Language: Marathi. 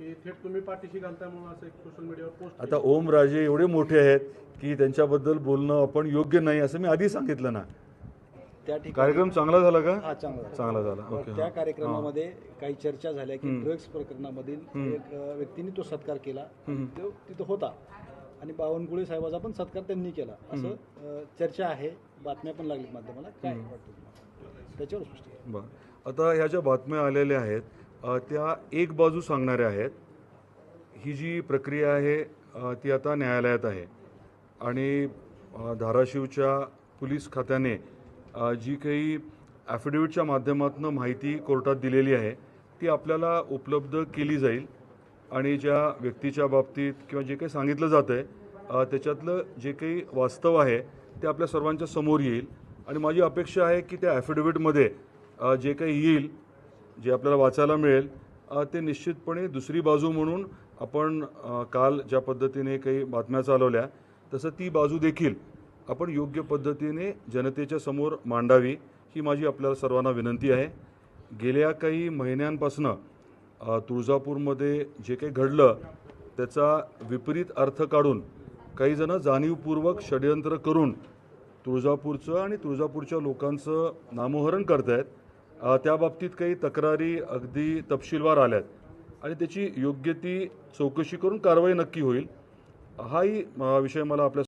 की थेट तुम्ही पाठीशी घालताय म्हणून असं एक सोशल मीडियावर पोस्ट आता ओम राजे एवढे मोठे आहेत की त्यांच्याबद्दल बोलणं आपण योग्य नाही असं मी आधी सांगितलं ना. त्या ठिकाणी कार्यक्रम चांगला झाला का? हा चांगला झाला. चांगला झाला. ओके त्या हां. कार्यक्रमामध्ये काही चर्चा झाल्या की ड्रग्ज प्रकरणामधील एक अ, व्यक्तीने तो सत्कार केला. तो तिथं होता. आणि बावनकुळे साहेबाचा पण सत्कार त्यांनी केला. असं अ, चर्चा आहे. बातम्या पण लागलीत माध्यमाला. काय वाटतं तुम्हाला? त्याच्यावर स्पष्ट करा. बरं. आता ह्या ज्या बातम्या आलेल्या आहेत त्या एक बाजू सांगणाऱ्या आहेत. ही जी प्रक्रिया आहे ती आता न्यायालयात आहे. आणि धाराशिवच्या पोलीस खात्याने जी काही ॲफिडेविटच्या माध्यमातून माहिती कोर्टात दिलेली आहे ती आपल्याला उपलब्ध केली जाईल. आणि ज्या व्यक्तीच्या बाबतीत किंवा जे काही सांगितलं जातं आहे त्याच्यातलं जे काही वास्तव आहे ते आपल्या सर्वांच्या समोर येईल. आणि माझी अपेक्षा आहे की त्या ॲफिडेविटमध्ये जे काही येईल जे आपल्याला वाचायला मिळेल ते निश्चितपणे दुसरी बाजू म्हणून आपण काल ज्या पद्धतीने काही बातम्या चालवल्या तसं ती बाजू देखील आपण योग्य पद्धतीने जनतेच्या समोर मांडावी ही माझी आपल्याला सर्वांना विनंती आहे. गेल्या काही महिन्यांपासनं तुळजापूरमध्ये जे काही घडलं त्याचा विपरीत अर्थ काढून काही जण जाणीवपूर्वक षडयंत्र करून तुळजापूरचं आणि तुळजापूरच्या लोकांचं नामोहरण करत त्या बाबतीत काही तक्रारी अगदी तपशीलवार आल्यात. आणि त्याची योग्य ती चौकशी करून कारवाई नक्की होईल. हाही विषय मला आपल्या